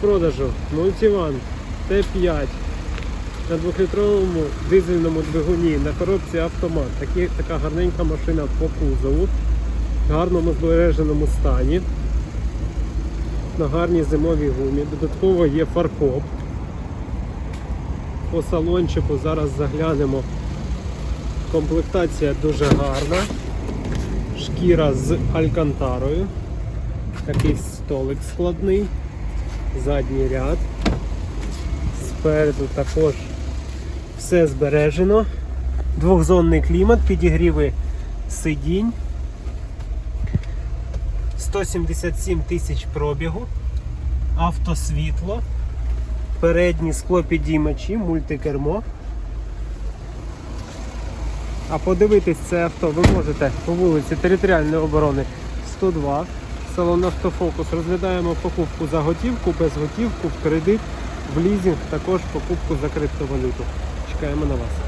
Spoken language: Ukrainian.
продажу Multivan Т5 на 2-літровому дизельному двигуні на коробці автомат. Такі, така гарненька машина по кузову, в гарному збереженому стані. На гарній зимовій гумі. Додатково є фаркоп. По салончику зараз заглянемо. Комплектація дуже гарна. Шкіра з алькантарою. Такий столик складний. Задній ряд. Спереду також все збережено. Двохзонний клімат, підігріви сидінь. 177 тисяч пробігу. Автосвітло. Передні склопідіймачі, мультикермо. А подивитись це авто ви можете по вулиці Територіальної оборони 102. Салон Автофокус. Розглядаємо покупку за готівку, без готівку, в кредит, в лізинг, також покупку за криптовалюту. Чекаємо на вас.